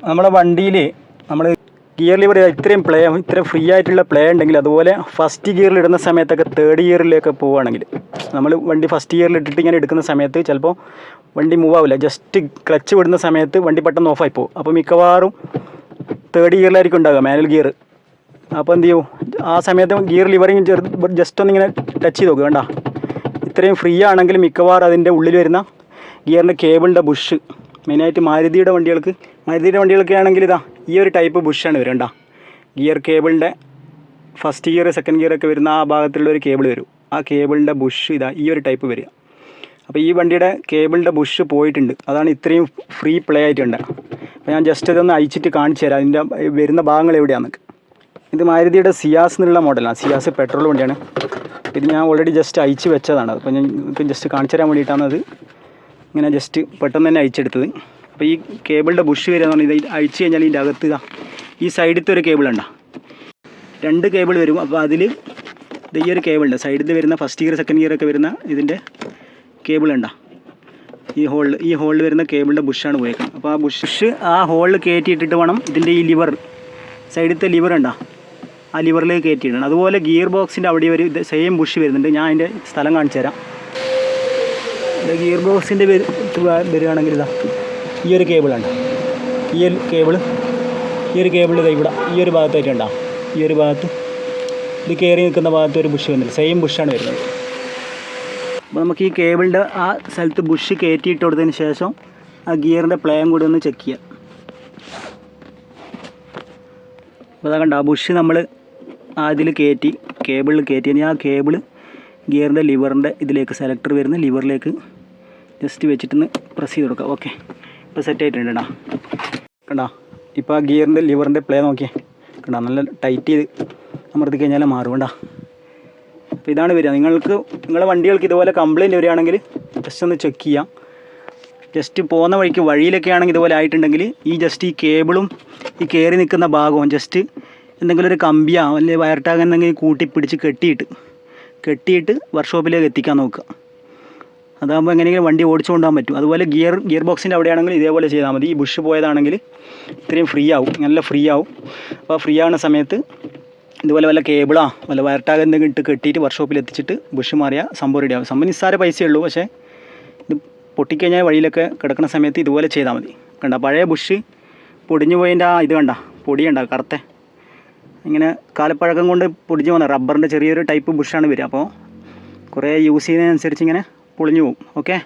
നമ്മുടെ വണ്ടിയിൽ നമ്മൾ ഗിയർ ലിവർ ഇത്രയും പ്ലേ ഇത്രയും ഫ്രീ ആയിട്ടുള്ള പ്ലേ ഉണ്ടെങ്കിൽ അതുപോലെ ഫസ്റ്റ് ഗിയറിൽ ഇടുന്ന സമയത്തൊക്കെ തേർഡ് ഗിയറിലേക്ക് പോവുകയാണെങ്കിൽ നമ്മൾ വണ്ടി ഫസ്റ്റ് ഗിയറിൽ ഇട്ടിട്ട് ഇങ്ങനെ എടുക്കുന്ന സമയത്ത് ചിലപ്പോൾ വണ്ടി മൂവ് ആവില്ല. ജസ്റ്റ് ക്ലച്ച് വിടുന്ന സമയത്ത് വണ്ടി പെട്ടെന്ന് ഓഫായി പോകും. അപ്പോൾ മിക്കവാറും തേർഡ് ഗിയറിലായിരിക്കും ഉണ്ടാകുക മാനുവൽ ഗിയർ അപ്പോൾ എന്ത് ചെയ്യും? ആ സമയത്ത് ഗിയർ ലിവറിങ് ചെറു ജസ്റ്റ് ഒന്നിങ്ങനെ ടച്ച് ചെയ്ത് നോക്കുക വേണ്ട ഇത്രയും ഫ്രീ ആണെങ്കിൽ മിക്കവാറും അതിന്റെ ഉള്ളിൽ വരുന്ന ഗിയറിന്റെ കേബിളിന്റെ ബുഷ് മെയിനായിട്ട് മാരുതിയുടെ വണ്ടികൾക്ക് മാരുതിയുടെ വണ്ടികൾക്ക് ആണെങ്കിൽ ഇതാ ഈ ഒരു ടൈപ്പ് ബുഷാണ് വരണ്ട. ഗിയർ കേബിളിന്റെ ഫസ്റ്റ് ഗിയർ സെക്കൻഡ് ഗിയർ ഒക്കെ വരുന്ന ആ ഭാഗത്തുള്ള ഒരു കേബിൾ വരും. ആ കേബിളിന്റെ ബുഷ് ഇതാ ഈ ഒരു ടൈപ്പ് വരിക. അപ്പോൾ ഈ വണ്ടിയുടെ കേബിളിന്റെ ബുഷ് പോയിട്ടുണ്ട്. അതാണ് ഇത്രയും ഫ്രീ പ്ലേ ആയിട്ടുണ്ട് അപ്പോൾ ഞാൻ ജസ്റ്റ് ഇതൊന്ന് അയച്ചിട്ട് കാണിച്ചു തരാം. അതിന്റെ വരുന്ന ഭാഗങ്ങൾ എവിടെയാണെന്നൊക്കെ. ഇത് മാരുതിയുടെ സിയാസ് എന്നുള്ള മോഡലാണ് സിയാസ് പെട്രോൾ വണ്ടിയാണ്. ഇത് ഞാൻ ഓൾറെഡി ജസ്റ്റ് അയച്ച് വെച്ചതാണ്. അപ്പോൾ ഞാൻ ഇപ്പം ജസ്റ്റ് കാണിച്ചു തരാൻ വേണ്ടിയിട്ടാണ് അത്. ഇങ്ങനെ ജസ്റ്റ് പെട്ടെന്ന് തന്നെ അയച്ചെടുത്തത് അപ്പോൾ ഈ കേബിളിന്റെ ബുഷ് വരിക എന്ന് പറഞ്ഞാൽ ഇത് അയച്ചു കഴിഞ്ഞാൽ ഇതിന്റെ അകത്ത് ഈ സൈഡിലത്തെ ഒരു കേബിൾ ഉണ്ടോ? രണ്ട് കേബിൾ വരും. അപ്പോൾ അതിൽ ഇത് ഈ ഒരു കേബിളുണ്ട് സൈഡിൽ വരുന്ന ഫസ്റ്റ് ഇയർ സെക്കൻഡ് ഇയർ ഒക്കെ വരുന്ന ഇതിന്റെ കേബിൾ ഉണ്ടോ? ഈ ഹോളിൽ ഈ ഹോളിൽ വരുന്ന കേബിളിന്റെ ബുഷാണ് പോയേക്കുന്നത് അപ്പോൾ ആ ബുഷ് ആ ഹോളിൽ കയറ്റിയിട്ടിട്ട് വേണം ഇതിന്റെ ഈ ലിവർ സൈഡിലത്തെ ലിവർ ഉണ്ടോ? ആ ലിവറിലേക്ക് കയറ്റിയിടണം അതുപോലെ ഗിയർ ബോക്സിന്റെ അവിടെ ഒരു സെയിം ബുഷ് വരുന്നുണ്ട്. ഞാൻ അതിന്റെ സ്ഥലം കാണിച്ചു തരാം ഗിയർ ബോക്സിന്റെ വരികയാണെങ്കിൽ ഇതാ ഈ ഒരു കേബിളുണ്ട് ഈ ഒരു കേബിൾ ഈ ഒരു കേബിൾ ഇതാ ഇവിടെ ഈ ഒരു ഭാഗത്തായിട്ടുണ്ടോ ഈ ഒരു ഭാഗത്ത് ഇത് കയറി നിൽക്കുന്ന ഭാഗത്ത് ഒരു ബുഷ് വന്നില്ല സെയിം ബുഷാണ് വരുന്നത്. അപ്പോൾ നമുക്ക് ഈ കേബിളിന്റെ ആ സ്ഥലത്ത് ബുഷ് കയറ്റിയിട്ട് കൊടുത്തതിന് ശേഷം ആ ഗിയറിന്റെ പ്ലേയും കൂടി ഒന്ന് ചെക്ക് ചെയ്യാം. അപ്പോൾ അതാ കണ്ട ആ ബുഷ് നമ്മൾ അതിൽ കയറ്റി കേബിളിൽ കയറ്റി. ആ കേബിൾ ഗിയറിന്റെ ലിവറിന്റെ ഇതിലേക്ക് സെലക്ടർ വരുന്ന ലിവറിലേക്ക് ജസ്റ്റ് വെച്ചിട്ടൊന്ന് പ്രസ് ചെയ്ത് കൊടുക്കുക ഓക്കെ ഇപ്പോൾ സെറ്റ് ആയിട്ടുണ്ട് കേട്ടോ കണ്ടോ? ഇപ്പോൾ ആ ഗിയറിന്റെ ലിവറിന്റെ പ്ലേ നോക്കിയേ. കണ്ടോ? നല്ല ടൈറ്റ് ചെയ്ത് അമർത്തി കഴിഞ്ഞാൽ മാറും കണ്ടോ? അപ്പോൾ ഇതാണ് വരിക. നിങ്ങൾക്ക് നിങ്ങളുടെ വണ്ടികൾക്ക് ഇതുപോലെ കംപ്ലയിന്റ് വരികയാണെങ്കിൽ ജസ്റ്റ് ഒന്ന് ചെക്ക് ചെയ്യാം. ജസ്റ്റ് പോകുന്ന വഴിക്ക് വഴിയിലൊക്കെ ആണെങ്കിൽ ഇതുപോലെ ആയിട്ടുണ്ടെങ്കിൽ ഈ ജസ്റ്റ് ഈ കേബിളും ഈ കയറി നിൽക്കുന്ന ഭാഗവും ജസ്റ്റ് എന്തെങ്കിലും ഒരു കമ്പിയോ അല്ലെങ്കിൽ വയർ ടാഗ് എന്തെങ്കിലും കൂട്ടി പിടിച്ച് കെട്ടിയിട്ട് കെട്ടിയിട്ട് വർക്ക്ഷോപ്പിലേക്ക് എത്തിക്കാൻ നോക്കുക. അതാകുമ്പോൾ എങ്ങനെയെങ്കിലും വണ്ടി ഓടിച്ചു കൊണ്ടുപോകാൻ പറ്റും. അതുപോലെ ഗിയർ ഗിയർ ബോക്സിന്റെ അവിടെയാണെങ്കിൽ ഇതേപോലെ ചെയ്താൽ മതി. ഈ ബുഷ് പോയതാണെങ്കിൽ ഇത്രയും ഫ്രീ ആവും. നല്ല ഫ്രീ ആവും. അപ്പോൾ ഫ്രീ ആവുന്ന സമയത്ത് ഇതുപോലെ വല്ല കേബിളാ വല്ല വയർ എന്തെങ്കിലും ഇട്ട് കെട്ടിയിട്ട് വർക്ക്ഷോപ്പിൽ എത്തിച്ചിട്ട് ബുഷ് മാറിയാൽ സംഭവം റെഡി ആവും. സംഭവം നിസ്സാര പൈസയേ ഉള്ളൂ. പക്ഷേ ഇത് പൊട്ടിക്കഴിഞ്ഞാൽ വഴിയിലൊക്കെ കിടക്കുന്ന സമയത്ത് ഇതുപോലെ ചെയ്താൽ മതി. കണ്ട? പഴയ ബുഷ് പൊടിഞ്ഞു പോയതിന്റെ ആ ഇത് കണ്ട? പൊടിയുണ്ട? കറുത്ത. ഇങ്ങനെ കാലപ്പഴക്കം കൊണ്ട് പൊടിഞ്ഞു പോകുന്ന റബ്ബറിന്റെ ചെറിയൊരു ടൈപ്പ് ബുഷാണ് വരിക. അപ്പോൾ കുറേ യൂസ് ചെയ്യുന്നതിനനുസരിച്ച് ഇങ്ങനെ പൊളിഞ്ഞു പോകും ഓക്കെ?